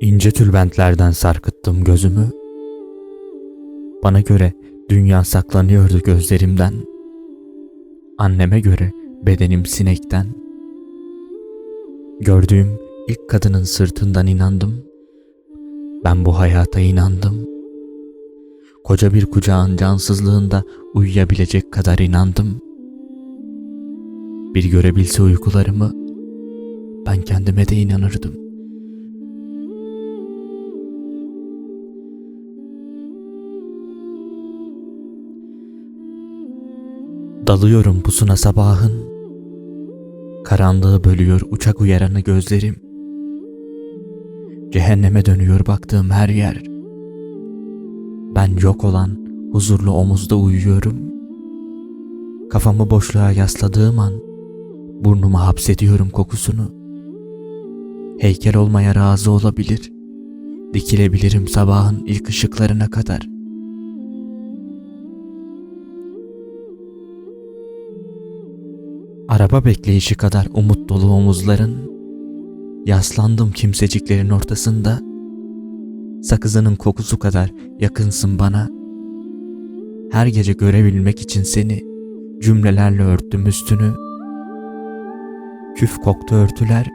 İnce tülbentlerden sarkıttım gözümü. Bana göre dünya saklanıyordu gözlerimden. Anneme göre bedenim sinekten. Gördüğüm ilk kadının sırtından inandım. Ben bu hayata inandım. Koca bir kucağın cansızlığında uyuyabilecek kadar inandım. Bir görebilse uykularımı ben kendime de inanırdım. Dalıyorum pusuna sabahın. Karanlığı bölüyor uçak uyaranı gözlerim. Cehenneme dönüyor baktığım her yer. Ben yok olan huzurlu omuzda uyuyorum. Kafamı boşluğa yasladığım an burnuma hapsediyorum kokusunu. Heykel olmaya razı olabilir. Dikilebilirim sabahın ilk ışıklarına kadar. Araba bekleyişi kadar umut dolu omuzların. Yaslandım kimseciklerin ortasında. Sakızının kokusu kadar yakınsın bana. Her gece görebilmek için seni cümlelerle örttüm üstünü. Küf koktu örtüler.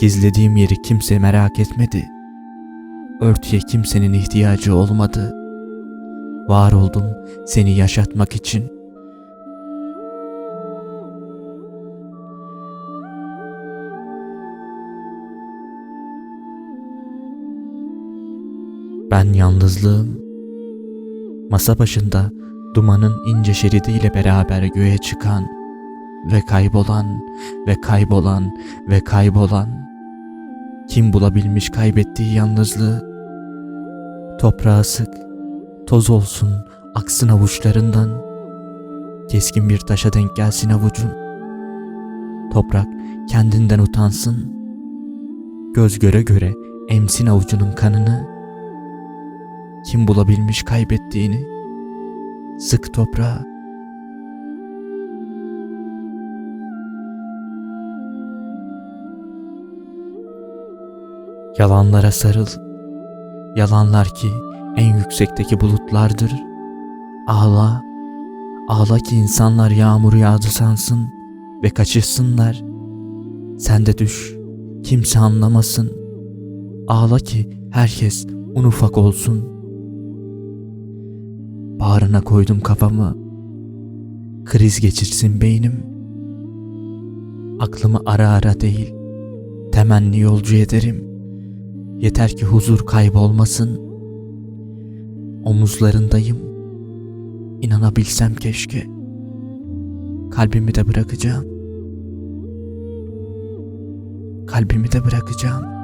Gizlediğim yeri kimse merak etmedi. Örtüye kimsenin ihtiyacı olmadı. Var oldum seni yaşatmak için.'' Ben yalnızlığım. Masa başında dumanın ince şeridiyle beraber göğe çıkan ve kaybolan ve kaybolan ve kaybolan kim bulabilmiş kaybettiği yalnızlığı toprağa sık toz olsun aksın avuçlarından keskin bir taşa denk gelsin avucun toprak kendinden utansın göz göre göre emsin avucunun kanını kim bulabilmiş kaybettiğini? Sık toprağa. Yalanlara sarıl. Yalanlar ki en yüksekteki bulutlardır. Ağla. Ağla ki insanlar yağmur yağdı sansın ve kaçışsınlar. Sen de düş. Kimse anlamasın. Ağla ki herkes un ufak olsun.'' Bağrına koydum kafamı. Kriz geçirsin beynim. Aklımı ara ara değil, temenni yolcu ederim. Yeter ki huzur kaybolmasın. Omuzlarındayım. İnanabilsem keşke. Kalbimi de bırakacağım. Kalbimi de bırakacağım.